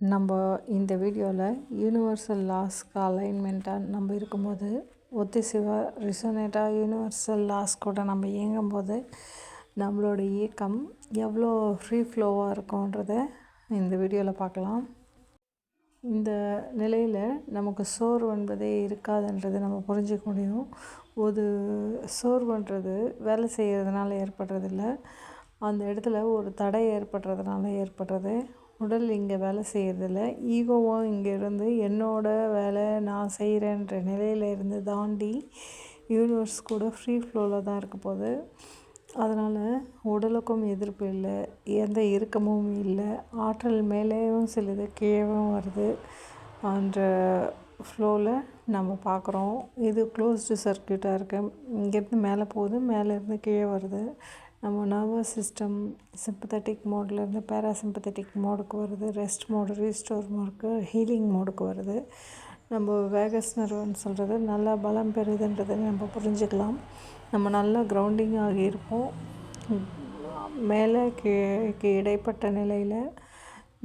நம்ம இந்த வீடியோவில் யூனிவர்சல் லாஸ்க்கு அலைன்மெண்ட்டாக நம்ம இருக்கும்போது ஒத்திசைவாக ரிசனேட்டாக யூனிவர்சல் லாஸ் கூட நம்ம இயங்கும்போது நம்மளோட இயக்கம் எவ்வளோ ஃப்ரீ ஃப்ளோவாக இருக்கும்ன்றத இந்த வீடியோவில் பார்க்கலாம். இந்த நிலையில் நமக்கு சோர்வு என்பதே இருக்காதுன்றது நம்ம புரிஞ்சிக்க முடியும். ஒரு சோர்வுன்றது வேலை செய்கிறதுனால ஏற்படுறதில்ல. அந்த இடத்துல ஒரு தடை ஏற்படுறதுனால ஏற்படுறது. உடல் இங்கே வேலை செய்கிறதில்ல ஈகோவும் இங்கேருந்து என்னோட என்னோடய வேலை நான் செய்கிறேன்ற நிலையில இருந்து தாண்டி யூனிவர்ஸ் கூட ஃப்ரீ ஃப்ளோவில் தான் இருக்க போகுது. அதனால் உடலுக்கும் எதிர்ப்பு இல்லை எந்த இறுக்கமும் இல்லை ஆற்றல் மேலேயும் சிலது கீழேவும் வருது அந்த ஃப்ளோவில் நம்ம பார்க்குறோம். இது க்ளோஸ்டு சர்க்கியூட்டாக இருக்குது இங்கேருந்து மேலே போகுது மேலேருந்து கீழே வருது. நம்ம நர்வஸ் சிஸ்டம் சிம்பத்தட்டிக் மோட்லேருந்து பேராசிம்பத்தட்டிக் மோடுக்கு வருது ரெஸ்ட் மோடு ரீஸ்டோர் மோடுக்கு ஹீலிங் மோடுக்கு வருது. நம்ம வேகஸ் நர்வன்னு சொல்கிறது நல்லா பலம் பெறுதுன்றதை நம்ம புரிஞ்சுக்கலாம். நம்ம நல்லா கிரவுண்டிங் ஆகியிருப்போம் மேலே கீழே இடைப்பட்ட நிலையில்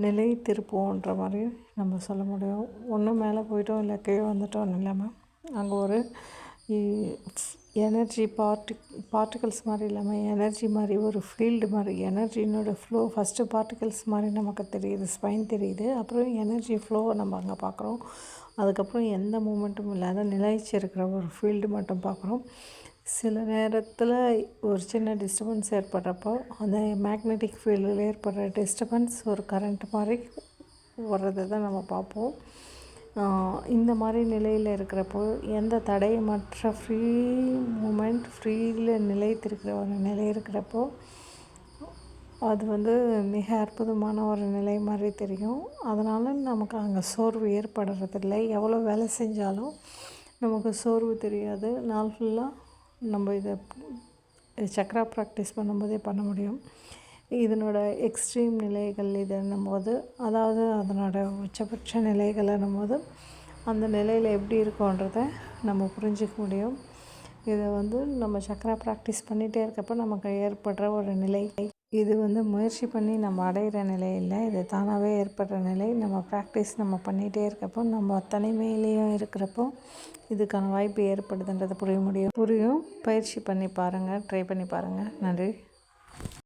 நிலை திருப்போன்ற மாதிரி நம்ம சொல்ல முடியும். ஒன்றும் மேலே போயிட்டோம் இல்லை கீழே வந்துட்டோம் இல்லாமல் அங்கே ஒரு எனர்ஜி பார்ட்டி பார்ட்டிகல்ஸ் மாதிரி இல்லாமல் எனர்ஜி மாதிரி ஒரு ஃபீல்டு மாதிரி எனர்ஜினோட ஃப்ளோ ஃபஸ்ட்டு பார்ட்டிகல்ஸ் மாதிரி நமக்கு தெரியுது ஸ்பைன் தெரியுது. அப்புறம் எனர்ஜி ஃப்ளோவை நம்ம அங்கே பார்க்குறோம் அதுக்கப்புறம் எந்த மூமெண்ட்டும் இல்லாத நிலைச்சு இருக்கிற ஒரு ஃபீல்டு மட்டும் பார்க்குறோம் சில நேரத்தில் ஒரு சின்ன டிஸ்டர்பன்ஸ் ஏற்படுறப்போ அந்த மேக்னெட்டிக் ஃபீல்டில் ஏற்படுற டிஸ்டர்பன்ஸ் ஒரு கரண்ட் மாதிரி வர்றதை தான் நம்ம பார்ப்போம். இந்த மாதிரி நிலையில் இருக்கிறப்போ எந்த தடையுமற்ற ஃப்ரீ மூமெண்ட் ஃப்ரீயில் நிலைத்திருக்கிற ஒரு நிலை இருக்கிறப்போ அது வந்து மிக அற்புதமான ஒரு நிலை மாதிரி தெரியும். அதனால் நமக்கு அங்கே சோர்வு ஏற்படுறதில்லை. எவ்வளோ வேலை செஞ்சாலும் நமக்கு சோர்வு தெரியாது. நாள் ஃபுல்லாக நம்ம இதை சக்கரா ப்ராக்டிஸ் பண்ணும்போதே பண்ண முடியும். இதனோட எக்ஸ்ட்ரீம் நிலைகள் இதுன்னும் போது அதாவது அதனோட உச்சபட்ச நிலைகள்னும் போது அந்த நிலையில் எப்படி இருக்கோன்றத நம்ம புரிஞ்சிக்க முடியும். இதை வந்து நம்ம சக்கரா ப்ராக்டிஸ் பண்ணிகிட்டே இருக்கப்போ நமக்கு ஏற்படுற ஒரு நிலை. இது வந்து முயற்சி பண்ணி நம்ம அடைகிற நிலை இல்லை. இது தானாகவே ஏற்படுற நிலை. நம்ம ப்ராக்டிஸ் நம்ம பண்ணிகிட்டே இருக்கப்போ நம்ம தனிமையிலேயும் இருக்கிறப்போ இதுக்கான வாய்ப்பு ஏற்படுதுன்றது புரிய முடியும். புரியும். பயிற்சி பண்ணி பாருங்கள் ட்ரை பண்ணி பாருங்கள் நன்றி.